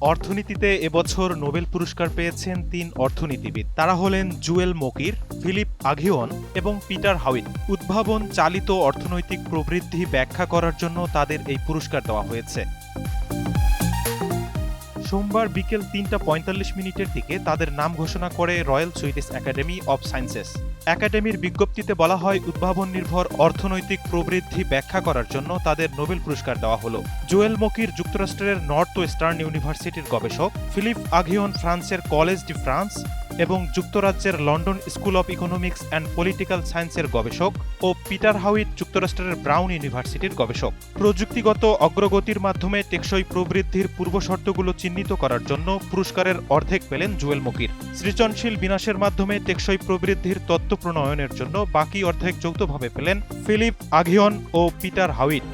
অর্থনীতিতে এবছর নোবেল পুরস্কার পেয়েছেন তিন অর্থনীতিবিদ। তারা হলেন জুয়েল মকির, ফিলিপ আগিওন এবং পিটার হাউইন। উদ্ভাবন চালিত অর্থনৈতিক প্রবৃদ্ধি ব্যাখ্যা করার জন্য তাদের এই পুরস্কার দেওয়া হয়েছে। সোমবার বিকেল তিনটা পঁয়তাল্লিশ মিনিটের দিকে তাদের নাম ঘোষণা করে Royal Swedish Academy of Sciences. একাডেমির বিজ্ঞপ্তিতে বলা হয় উদ্ভাবন নির্ভর অর্থনৈতিক প্রবৃদ্ধি ব্যাখ্যা করার জন্য তাদের নোবেল পুরস্কার দেওয়া হলো। জোয়েল মকির যুক্তরাষ্ট্রের নর্থ ওয়েস্টার্ন ইউনিভার্সিটির গবেষক, ফিলিপ আঘিয়ন ফ্রান্সের কলেজ ডি ফ্রান্স এবং যুক্তরাজ্যের London School of Economics and Political সায়েন্সের গবেষক ও পিটার হাউইট যুক্তরাষ্ট্রের ব্রাউন ইউনিভার্সিটির গবেষক। প্রযুক্তিগত অগ্রগতির মাধ্যমে টেকসই প্রবৃদ্ধির পূর্বশর্তগুলো চিহ্নিত করার জন্য পুরস্কারের অর্ধেক পেলেন জুয়েল মকির। সৃজনশীল বিনাশের মাধ্যমে টেকসই প্রবৃদ্ধির তত্ত্ব প্রণয়নের জন্য বাকি অর্ধেক যৌথভাবে পেলেন ফিলিপ আগিয়ন ও পিটার হাউইট।